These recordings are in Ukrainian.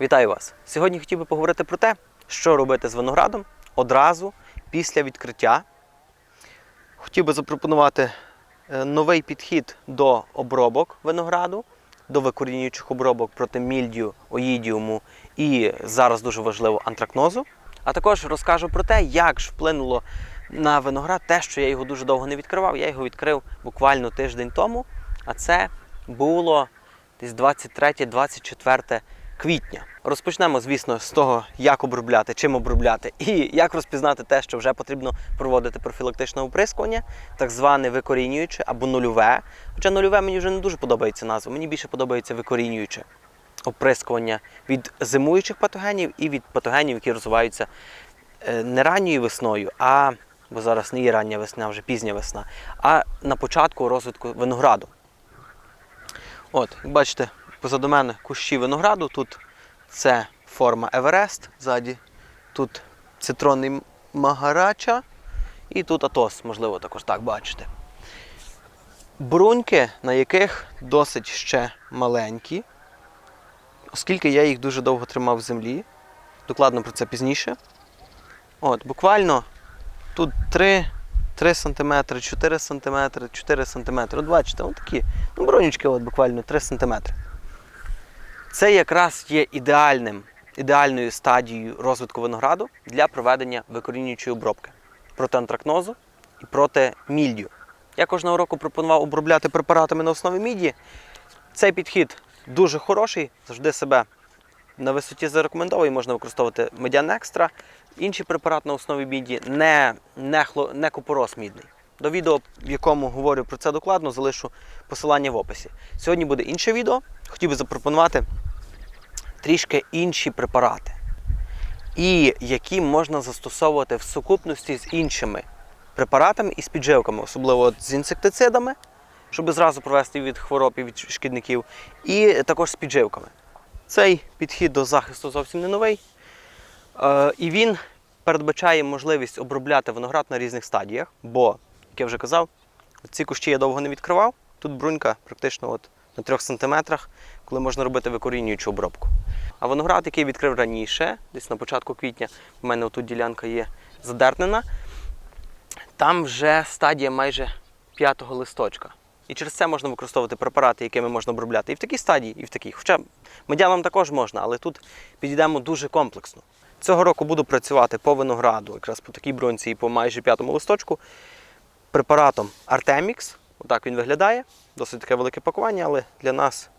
Вітаю вас! Сьогодні хотів би поговорити про те, що робити з виноградом одразу після відкриття. Хотів би запропонувати е, новий підхід до обробок винограду, до викорінюючих обробок проти мільдію, оїдіуму і зараз дуже важливо антракнозу. А також розкажу про те, як ж вплинуло на виноград те, що я його дуже довго не відкривав. Я його відкрив буквально тиждень тому, а це було десь 23-24 квітня. Розпочнемо, звісно, з того, як обробляти, чим обробляти, і як розпізнати те, що вже потрібно проводити профілактичне оприскування, так зване викорінююче або нульове. Хоча нульове мені вже не дуже подобається назва, мені більше подобається викорінююче оприскування від зимуючих патогенів і від патогенів, які розвиваються е, не ранньою весною, а бо зараз не є рання весна, вже пізня весна, а на початку розвитку винограду. От, бачите, позаду мене кущі винограду. Тут це форма Еверест, ззаді тут цитронний Магарача і тут Атос, можливо, також так бачите. Бруньки, на яких досить ще маленькі, оскільки я їх дуже довго тримав в землі. Докладно про це пізніше. От, буквально тут 3, 3 см, 4 см, 4 см. От бачите, от такі. Ну, бронючки от буквально 3 см. Це якраз є ідеальним, ідеальною стадією розвитку винограду для проведення викорінюючої обробки проти антракнозу і проти мільдю. Я кожного року пропонував обробляти препаратами на основі міді. Цей підхід дуже хороший, завжди себе на висоті зарекомендовує, можна використовувати медіан екстра. Інший препарат на основі міді не, не, хло, не купорос мідний. До відео, в якому говорю про це докладно, залишу посилання в описі. Сьогодні буде інше відео. Хотів би запропонувати трішки інші препарати, і які можна застосовувати в сукупності з іншими препаратами і з підживками, особливо з інсектицидами, щоб зразу провести від хвороб і від шкідників, і також з підживками. Цей підхід до захисту зовсім не новий. Е, І він передбачає можливість обробляти виноград на різних стадіях, бо, як я вже казав, ці кущі я довго не відкривав. Тут брунька практично от на 3 см, коли можна робити викорінюючу обробку. А виноград, який відкрив раніше, десь на початку квітня, в мене тут ділянка є задернена, там вже стадія майже п'ятого листочка. І через це можна використовувати препарати, якими можна обробляти і в такій стадії, і в такій. Хоча медянам також можна, але тут підійдемо дуже комплексно. Цього року буду працювати по винограду, якраз по такій бронці і по майже п'ятому листочку, препаратом Artemix. Отак він виглядає. Досить таке велике пакування, але для нас,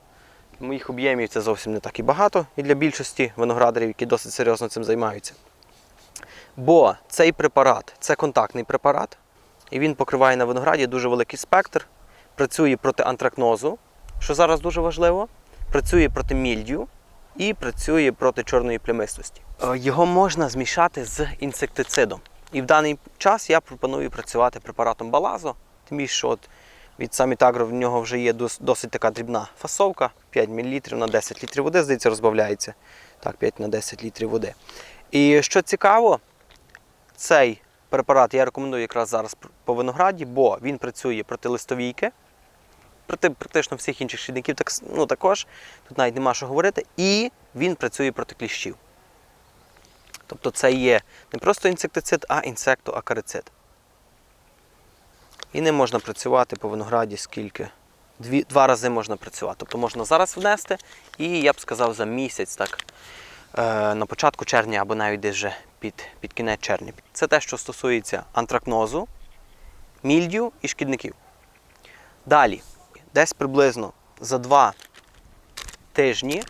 моїх об'ємів, це зовсім не так і багато. І для більшості виноградарів, які досить серйозно цим займаються. Бо цей препарат це контактний препарат, і він покриває на винограді дуже великий спектр, працює проти антракнозу, що зараз дуже важливо, працює проти мільдю і працює проти чорної плямистості. Е, Його можна змішати з інсектицидом. І в даний час я пропоную працювати препаратом Балазо, тим більше що от від Самітагро в нього вже є досить така дрібна фасовка, 5 мл на 10 літрів води, здається, розбавляється. Так, 5 на 10 літрів води. І що цікаво, цей препарат я рекомендую якраз зараз по винограді, бо він працює проти листовійки, проти практично всіх інших шкідників так, ну, також. Тут навіть нема що говорити. І він працює проти кліщів. Тобто це є не просто інсектицид, а інсектоакарицид. І не можна працювати по винограді скільки. Дві, два рази можна працювати. Тобто можна зараз внести, і я б сказав за місяць, так, е, на початку червня або навіть десь вже під, під кінець червня. Це те, що стосується антракнозу, мільдю і шкідників. Далі, десь приблизно за два тижні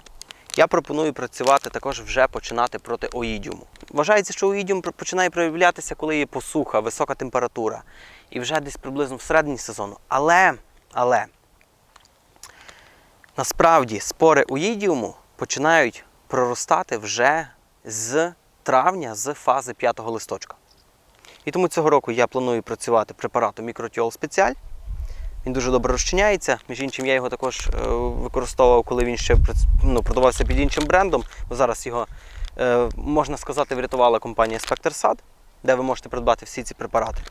я пропоную працювати також вже починати проти оїдіуму. Вважається, що оїдіум починає проявлятися, коли є посуха, висока температура. І вже десь приблизно всередині сезону. Але, але насправді спори оїдіуму починають проростати вже з травня, з фази п'ятого листочка. І тому цього року я планую працювати препаратом Мікротіол Спеціаль. Він дуже добре розчиняється. Між іншим, я його також е, використовував, коли він ще ну, продавався під іншим брендом. Бо зараз його, е, можна сказати, врятувала компанія SpecterSad, де ви можете придбати всі ці препарати.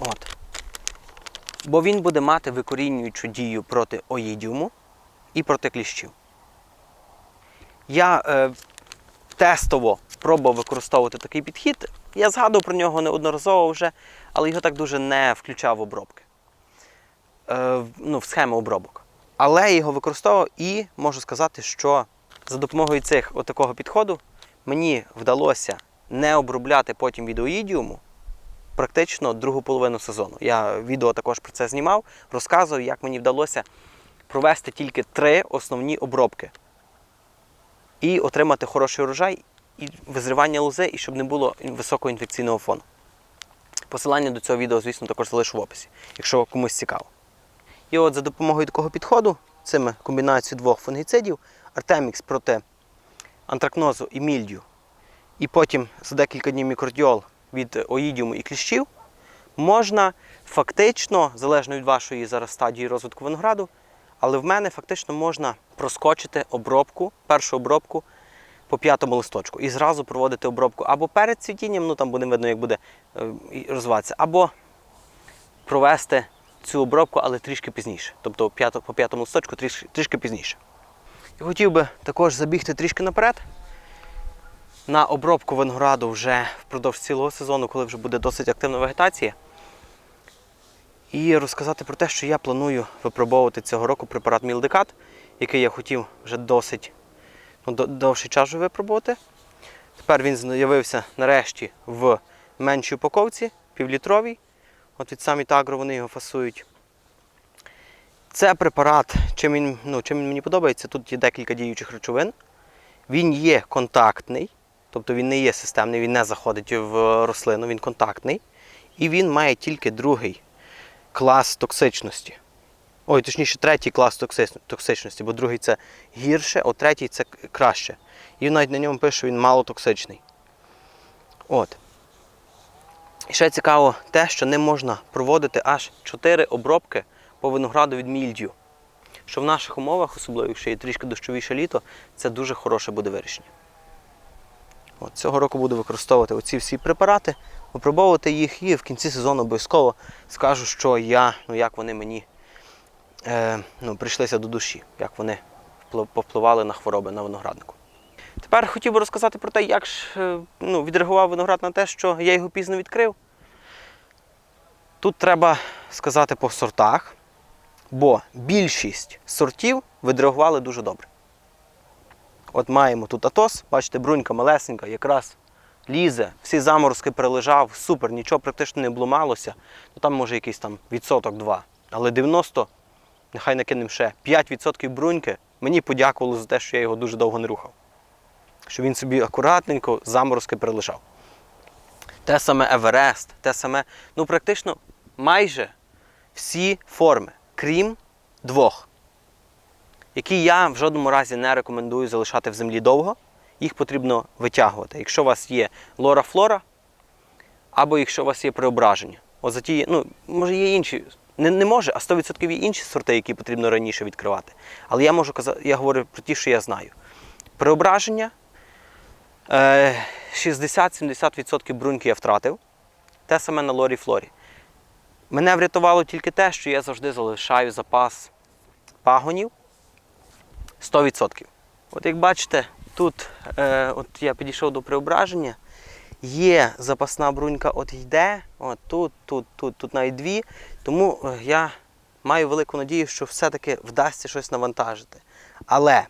От. Бо він буде мати викорінюючу дію проти оїдіуму і проти кліщів. Я е, тестово пробував використовувати такий підхід. Я згадував про нього неодноразово вже, але його так дуже не включав в обробки. Е, ну, в схему обробок. Але я його використовував і можу сказати, що за допомогою цих отакого підходу мені вдалося не обробляти потім відеоїдіуму практично другу половину сезону. Я відео також про це знімав, розказував, як мені вдалося провести тільки три основні обробки і отримати хороший урожай і визривання лози, і щоб не було високого інфекційного фону. Посилання до цього відео, звісно, також залишу в описі, якщо комусь цікаво. І от за допомогою такого підходу, цими комбінацією двох фунгіцидів, Артемікс проти антракнозу і мільдю, і потім за декілька днів мікродіол від оїдіуму і кліщів, можна фактично, залежно від вашої зараз стадії розвитку винограду, але в мене фактично можна проскочити обробку, першу обробку по п'ятому листочку і зразу проводити обробку або перед цвітінням, ну там буде видно, як буде е, розвиватися, або провести цю обробку, але трішки пізніше. Тобто по п'ятому листочку трішки, трішки пізніше. Я хотів би також забігти трішки наперед на обробку винограду вже впродовж цілого сезону, коли вже буде досить активна вегетація. І розказати про те, що я планую випробовувати цього року препарат Мілдекат, який я хотів вже досить ну, довший час вже випробувати. Тепер він з'явився нарешті в меншій упаковці, півлітровій. От від самі Тагро вони його фасують. Це препарат, чим він, ну, чим він мені подобається, тут є декілька діючих речовин. Він є контактний, тобто він не є системний, він не заходить в рослину, він контактний. І він має тільки другий клас токсичності. Ой, точніше, третій клас токсичності, бо другий це гірше, а третій це краще. І навіть на ньому пише, що він малотоксичний. От. І ще цікаво те, що ним можна проводити аж 4 обробки по винограду від мільдю. Що в наших умовах, особливо якщо є трішки дощовіше літо, це дуже хороше буде вирішення. От, цього року буду використовувати оці всі препарати, випробовувати їх і в кінці сезону обов'язково скажу, що я, ну як вони мені е, ну, прийшлися до душі, як вони повпливали на хвороби на винограднику. Тепер хотів би розказати про те, як ж е, ну, відреагував виноград на те, що я його пізно відкрив. Тут треба сказати по сортах, бо більшість сортів відреагували дуже добре. От маємо тут Атос, бачите, брунька малесенька, якраз лізе, всі заморозки перележав, супер, нічого практично не обломалося. Ну там може якийсь там відсоток два. Але 90, нехай накинемо ще 5% бруньки, мені подякували за те, що я його дуже довго не рухав. Що він собі акуратненько заморозки перележав. Те саме Еверест, те саме, ну практично майже всі форми, крім двох, які я в жодному разі не рекомендую залишати в землі довго, їх потрібно витягувати. Якщо у вас є лора-флора, або якщо у вас є преображення. От за ті, ну, може є інші, не, не може, а 100% є інші сорти, які потрібно раніше відкривати. Але я можу казати, я говорю про ті, що я знаю. Преображення е, 60-70% бруньки я втратив. Те саме на лорі флорі. Мене врятувало тільки те, що я завжди залишаю запас пагонів 100%. От як бачите, тут е, от я підійшов до преображення, є запасна брунька, от йде, от тут, тут, тут, тут навіть дві. Тому е, я маю велику надію, що все-таки вдасться щось навантажити. Але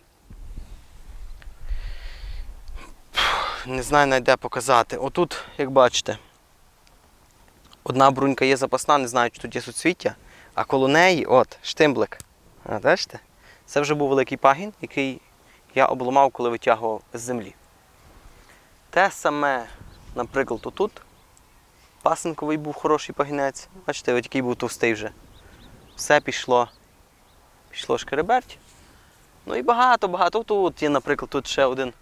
не знаю навіть де показати. Отут, як бачите, одна брунька є запасна, не знаю, чи тут є суцвіття, а коло неї, от, штимблик. А, бачите? Це вже був великий пагін, який я обламав, коли витягував з землі. Те саме, наприклад, отут. Пасенковий був хороший пагінець. Бачите, от який був товстий вже. Все пішло. Пішло шкереберть. Ну і багато-багато. Тут є, наприклад, тут ще один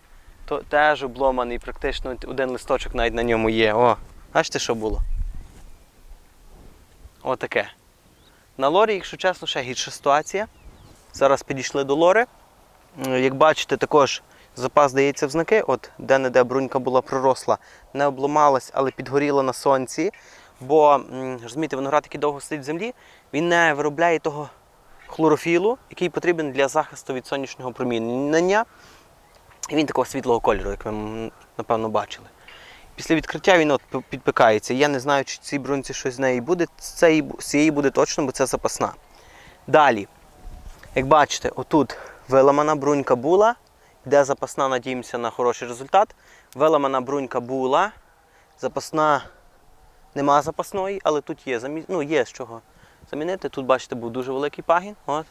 то, теж обломаний, практично один листочок навіть на ньому є. О, бачите, що було? Отаке. На лорі, якщо чесно, ще гірша ситуація. Зараз підійшли до лори. Як бачите, також запас дається в знаки. От де-не-де брунька була проросла, не обломалась, але підгоріла на сонці. Бо, розумієте, виноград, який довго стоїть в землі, він не виробляє того хлорофілу, який потрібен для захисту від сонячного промінення. Він такого світлого кольору, як ви напевно бачили. Після відкриття він от підпікається. Я не знаю, чи цій брунці щось з неї буде. З цієї буде точно, бо це запасна. Далі, як бачите, отут виламана брунька була, де запасна, надіємося на хороший результат. Виламана брунька була, запасна нема запасної, але тут є, ну, є з чого замінити. Тут, бачите, був дуже великий пагін. От.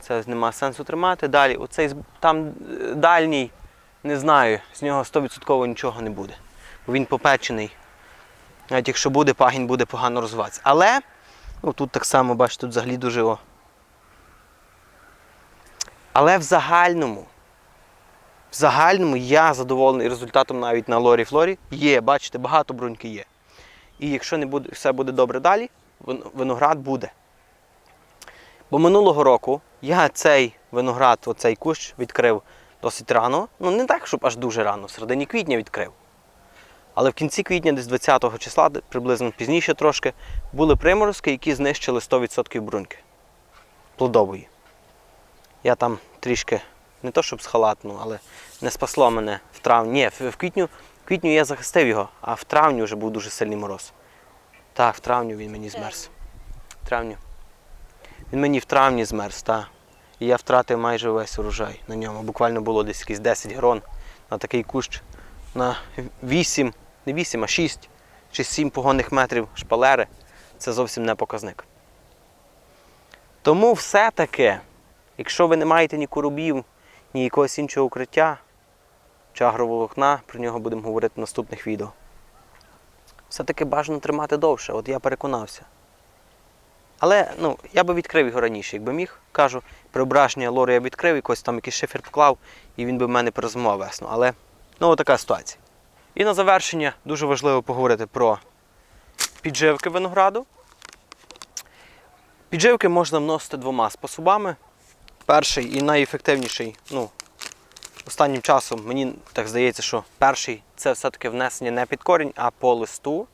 Це нема сенсу тримати. Далі, оцей там е, дальній, не знаю, з нього 100% нічого не буде. Бо він попечений. Навіть якщо буде, пагін буде погано розвиватися. Але ну, тут так само, бачите, тут взагалі дуже. О. Але в загальному, в загальному я задоволений результатом навіть на лорі флорі. Є, бачите, багато бруньки є. І якщо не буде, все буде добре далі, виноград буде. Бо минулого року я цей виноград, оцей кущ відкрив досить рано. Ну не так, щоб аж дуже рано, в середині квітня відкрив. Але в кінці квітня, десь 20 числа, приблизно пізніше трошки, були приморозки, які знищили 100% бруньки плодової. Я там трішки, не то щоб схалатну, але не спасло мене в травні. Ні, в квітню, в квітню я захистив його, а в травні вже був дуже сильний мороз. Так, в травню він мені змерз. В травню. Він мені в травні змерз, так. І я втратив майже весь урожай на ньому. Буквально було десь якісь 10 грон на такий кущ на 8, не 8, а 6 чи 7 погонних метрів шпалери. Це зовсім не показник. Тому все-таки, якщо ви не маєте ні коробів, ні якогось іншого укриття чи агроволокна, про нього будемо говорити в наступних відео. Все-таки бажано тримати довше, от я переконався. Але ну, я би відкрив його раніше, якби міг. Кажу, при ображенні лору я відкрив, якось там якийсь шифер поклав, і він би в мене перезимував весну. Але ну, така ситуація. І на завершення дуже важливо поговорити про підживки винограду. Підживки можна вносити двома способами. Перший і найефективніший, ну, останнім часом мені так здається, що перший це все-таки внесення не під корінь, а по листу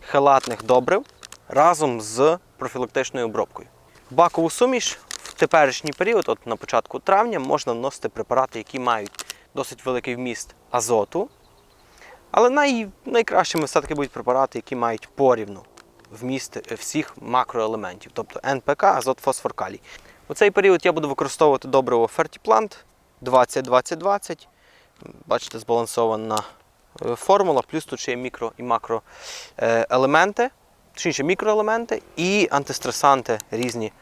хелатних добрив разом з профілактичною обробкою. Бакову суміш в теперішній період, от на початку травня, можна вносити препарати, які мають досить великий вміст азоту. Але най, найкращими все-таки будуть препарати, які мають порівну вміст всіх макроелементів, тобто НПК, азот, фосфор, калій. У цей період я буду використовувати добриво Фертіплант 20-20-20. Бачите, збалансована е, формула, плюс тут ще є мікро і макроелементи, точніше мікроелементи і антистресанти різні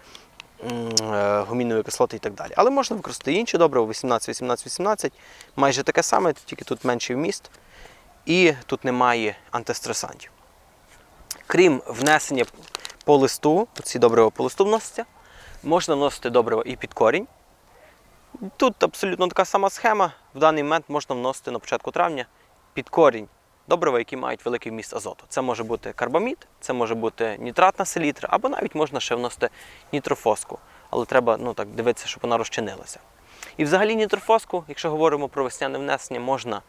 е, гумінові кислоти і так далі. Але можна використати інші добрива 18-18-18, майже таке саме, тільки тут менший вміст. І тут немає антистресантів. Крім внесення по листу, ці добрива по листу вносяться, можна вносити добрива і під корінь. Тут абсолютно така сама схема. В даний момент можна вносити на початку травня під корінь добрива, які мають великий вміст азоту. Це може бути карбамід, це може бути нітратна селітра, або навіть можна ще вносити нітрофоску. Але треба ну, так, дивитися, щоб вона розчинилася. І взагалі нітрофоску, якщо говоримо про весняне внесення, можна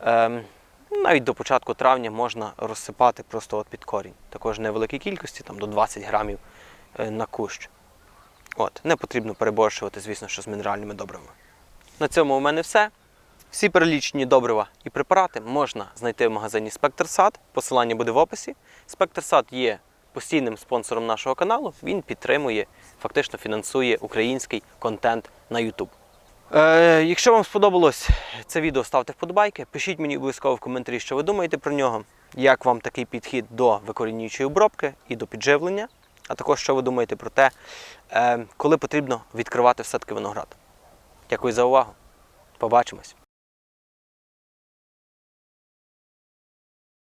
ем, навіть до початку травня можна розсипати просто от під корінь. Також невеликій кількості, там до 20 грамів е, на кущ. От, не потрібно переборщувати, звісно, що з мінеральними добривами. На цьому у мене все. Всі перелічені добрива і препарати можна знайти в магазині Спектрсад. Посилання буде в описі. Спектрсад є постійним спонсором нашого каналу. Він підтримує, фактично фінансує український контент на YouTube. Е, якщо вам сподобалось це відео, ставте вподобайки. Пишіть мені обов'язково в коментарі, що ви думаєте про нього, як вам такий підхід до викорінюючої обробки і до підживлення, а також що ви думаєте про те, е, коли потрібно відкривати все-таки виноград. Дякую за увагу. Побачимось!